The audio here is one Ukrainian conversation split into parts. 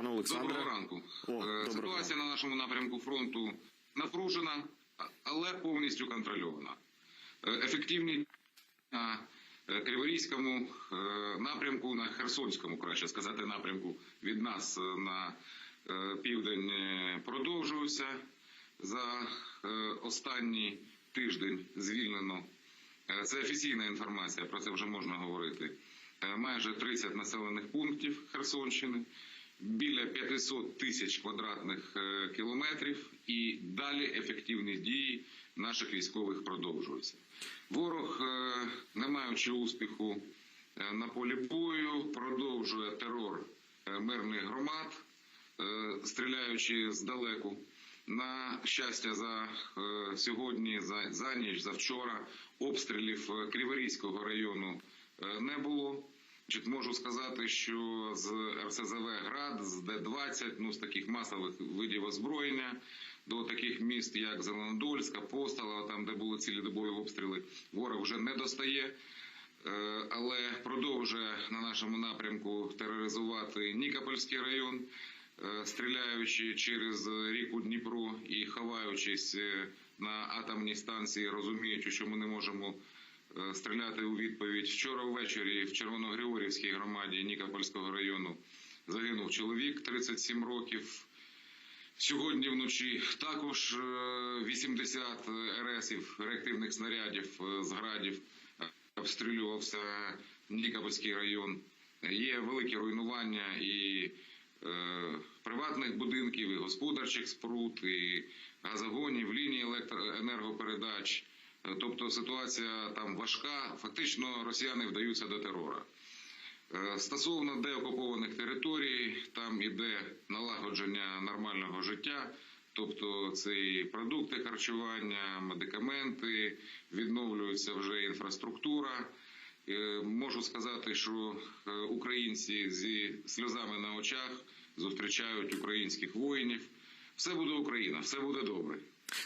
Пане Олександре. Доброго ранку. О, Е, доброго Ситуація на нашому напрямку фронту напружена, але повністю контрольована. Е, Ефективні на е, Криворізькому напрямку, на Херсонському, краще сказати, напрямку від нас на південь продовжуються. За останній тиждень звільнено Це офіційна інформація, про це вже можна говорити. Майже 30 населених пунктів Херсонщини, біля 500 тисяч квадратних е, кілометрів, і далі ефективні дії наших військових продовжуються. Ворог, е, не маючи успіху е, на полі бою, продовжує терор мирних громад, стріляючи здалеку. На щастя, за сьогодні, за, за ніч, за вчора обстрілів Криворізького району не було. Значить, можу сказати, що з РСЗВ Град, з Д-20, ну з таких масових видів озброєння до таких міст, як Зеленодольськ, Апостолова, там де були цілодобові обстріли, ворог вже не достає. Е, але продовжує на нашому напрямку тероризувати Нікопольський район, е, стріляючи через ріку Дніпро і ховаючись е, на атомній станції, розуміючи, що ми не можемо стріляти у відповідь. Вчора ввечері в Червоногригорівській громаді Нікопольського району загинув чоловік 37 років. Сьогодні вночі також е, 80 РСів, реактивних снарядів е, з градів е, обстрілювався Нікопольський район. Є великі руйнування і е, приватних будинків, і господарчих споруд, і газогонів, ліній електроенергопередач. Е, Тобто ситуація там важка. Фактично росіяни вдаються до терора. Е, Стосовно деокупованих територій, там іде налагодження нормального життя, тобто це і продукти харчування, медикаменти, відновлюється вже інфраструктура. Е, Можу сказати, що українці зі сльозами на очах зустрічають українських воїнів. Все буде Україна, все буде добре.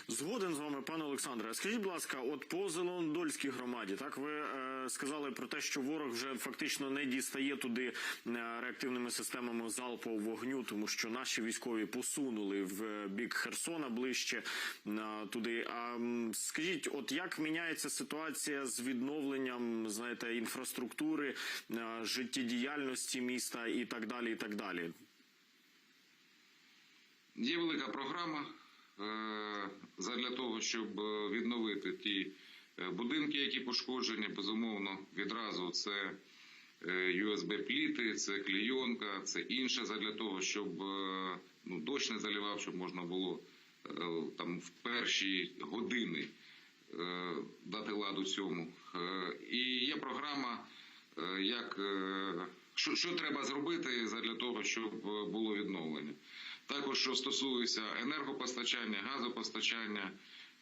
Згоден з вами, пане Олександре. Скажіть, будь ласка, от по Зеленодольській громаді, так ви е, сказали про те, що ворог вже фактично не дістає туди е, реактивними системами залпового вогню, тому що наші військові посунули в бік Херсона ближче е, туди. А скажіть, от як міняється ситуація з відновленням, знаєте, інфраструктури, е, життєдіяльності міста і так далі, і так далі? Є велика програма е, задля того, щоб е, відновити ті е, будинки, які пошкоджені. Безумовно, відразу це е, USB-пліти, це клійонка, це інше задля того, щоб е, ну, дощ не заливав, щоб можна було е, там в перші години е, дати ладу цьому. Е, І є програма, е, як е, що, що треба зробити для того, щоб е, було відновлення. Що стосується енергопостачання, газопостачання,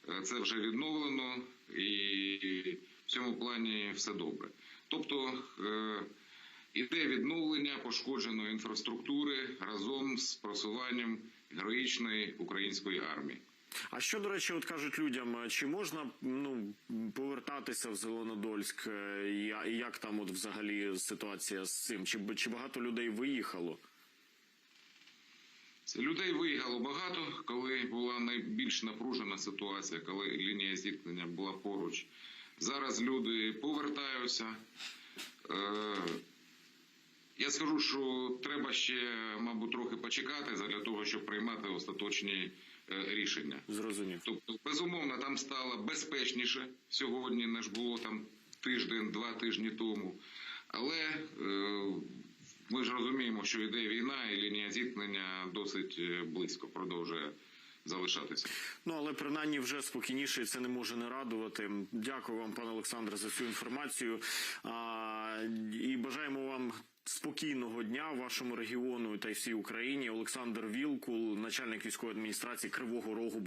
е, це вже відновлено і в цьому плані все добре. Тобто е, іде відновлення пошкодженої інфраструктури разом з просуванням героїчної української армії. А що, до речі, от кажуть людям, е, чи можна ну повертатися в Зеленодольськ? І як там от взагалі ситуація з цим? Чи, чи багато людей виїхало? Людей виїхало багато, коли була найбільш напружена ситуація, коли лінія зіткнення була поруч. Зараз люди повертаються. Е, я скажу, що треба ще, мабуть, трохи почекати для того, щоб приймати остаточні е, рішення. Зрозумів. Тобто, безумовно, там стало безпечніше сьогодні, ніж було там тиждень, два тижні тому. Але е, ми ж розуміємо, що йде війна, і лінія зіткнення досить е, близько продовжує залишатися. Ну але принаймні вже спокійніше і це не може не радувати. Дякую вам, пане Олександре, за цю інформацію. А, і бажаємо вам. Спокійного дня в вашому регіону та й всій Україні. Олександр Вілкул, начальник військової адміністрації Кривого Рогу.